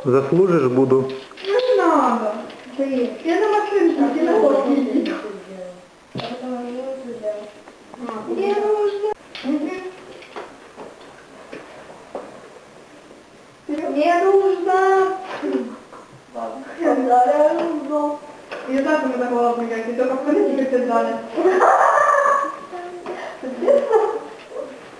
Стоп! Заслужиш буду. Не надо. Блин, я на машинке, а ты на едешь. Мне нужно. Мне нужно. Я нужно. Я так мы так ладно, как ты только в политике все знали.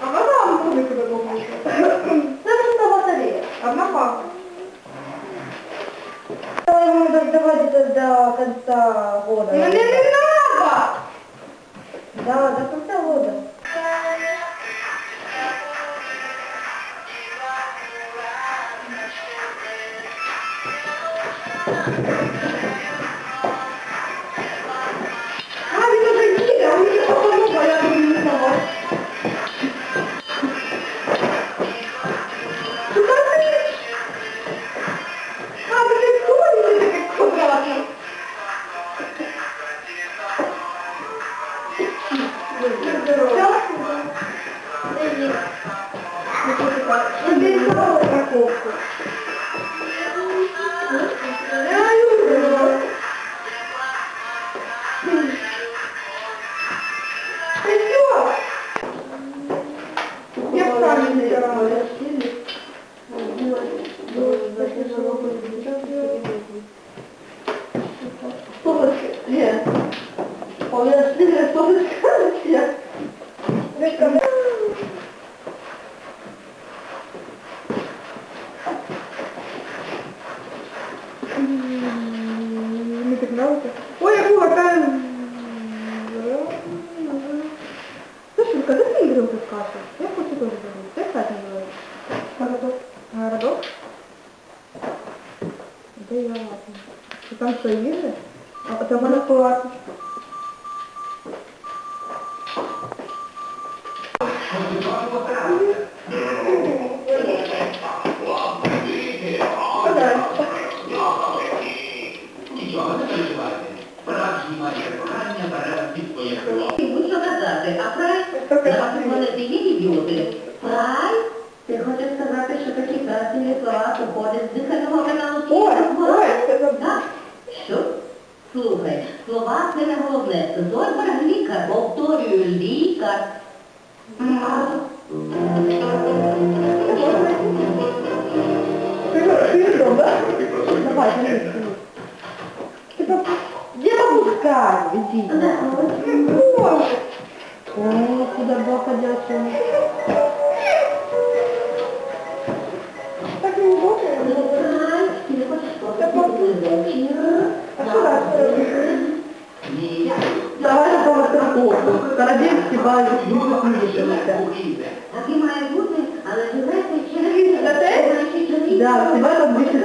А можно вам помню, когда думаешь? Это что батарея? Одна пара. Ему давайте до конца года. Ну мне не надо! Да, до Он я сильно солодке. Не пігналися? Ой, яку така... Сашенька, де ти ігри вже скажеш? Я хочу теж зробити. Де сайт називається? Городок. Городок? Де я ладно? Ти там що, ігри? А там вона платить. Давай, смотри. Ты поп- Где попускай, иди. Ой, куда Бог оделся. такого страховку. Королевский бал будут не дешевле. Так і має бути, але живете через За те? Да, тебе там більше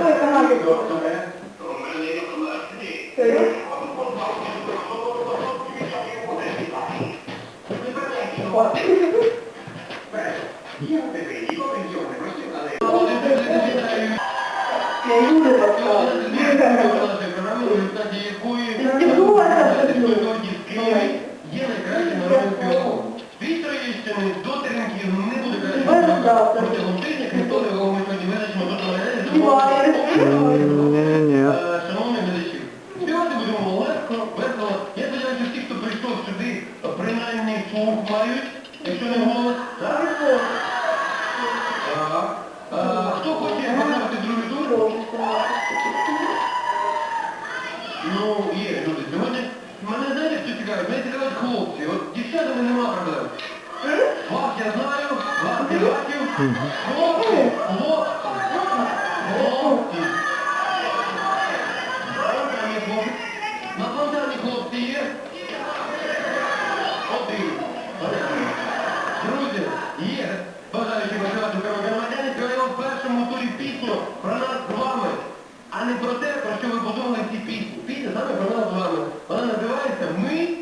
É, tá принаймні слух мають, якщо не голос. Так? Так. Е, Хто хоче потрапити в другий тур? Ну, є люди. Сьогодні мене знаєте, що цікавить? Мене цікавить хлопці. От дівчатами нема проблем. Вас я знаю, вас я бачив. Хлопці, хлопці, хлопці. не про те, про що ви подумали в цій пісні. Пісня саме про нас з вами. Вона називається Ми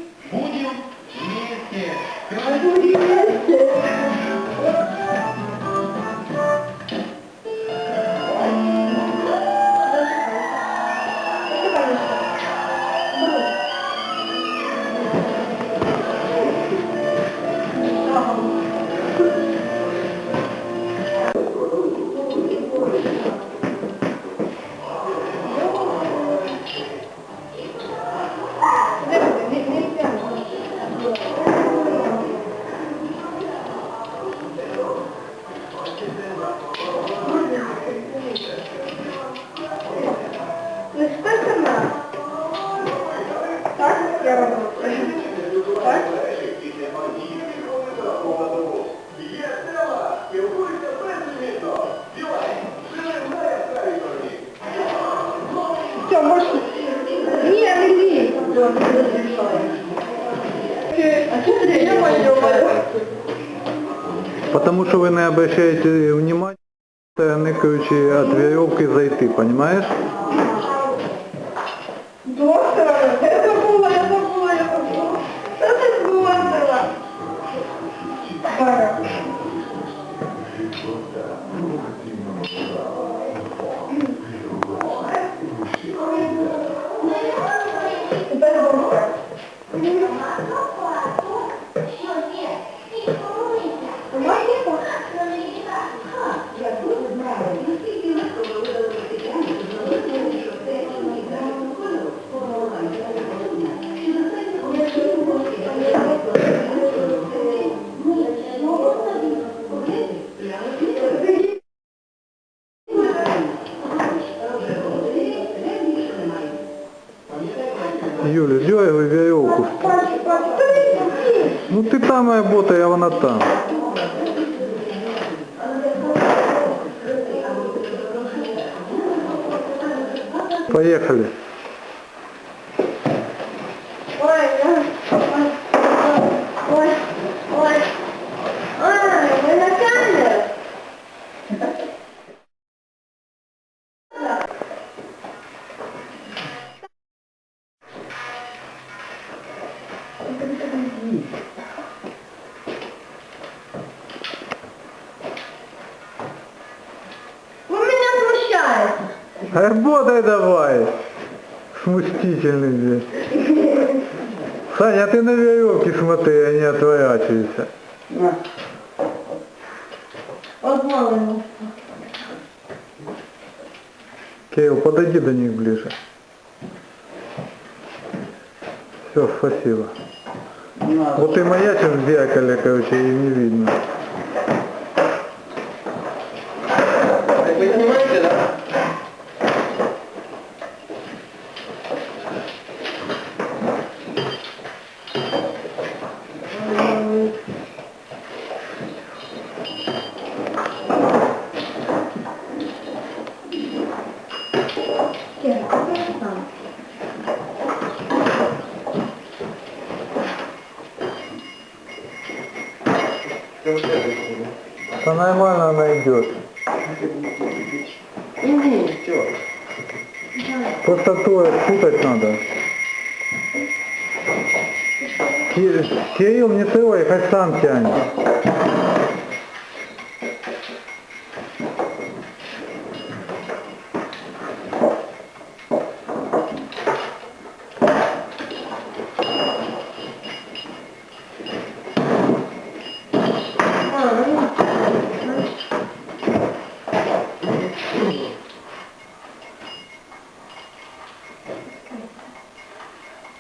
Потому что вы не обращаете внимания, ныкаючи от веревки зайти, понимаешь? Поехали. Я... Работай давай. Смустительный здесь. Саня, а ты на веревке смотри, а не отворачивайся. Кирилл, подойди до них ближе. Все, спасибо. Вот ты маячишь в зеркале, короче, и не видно. Да нормально она идет. Просто то спутать надо. Ки- Кирилл, не трогай, хоть сам тянет.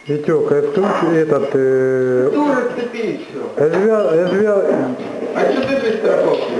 Витек, отключи этот... Э, Дуже цепіть все. развял, развял, А що ти без страховки?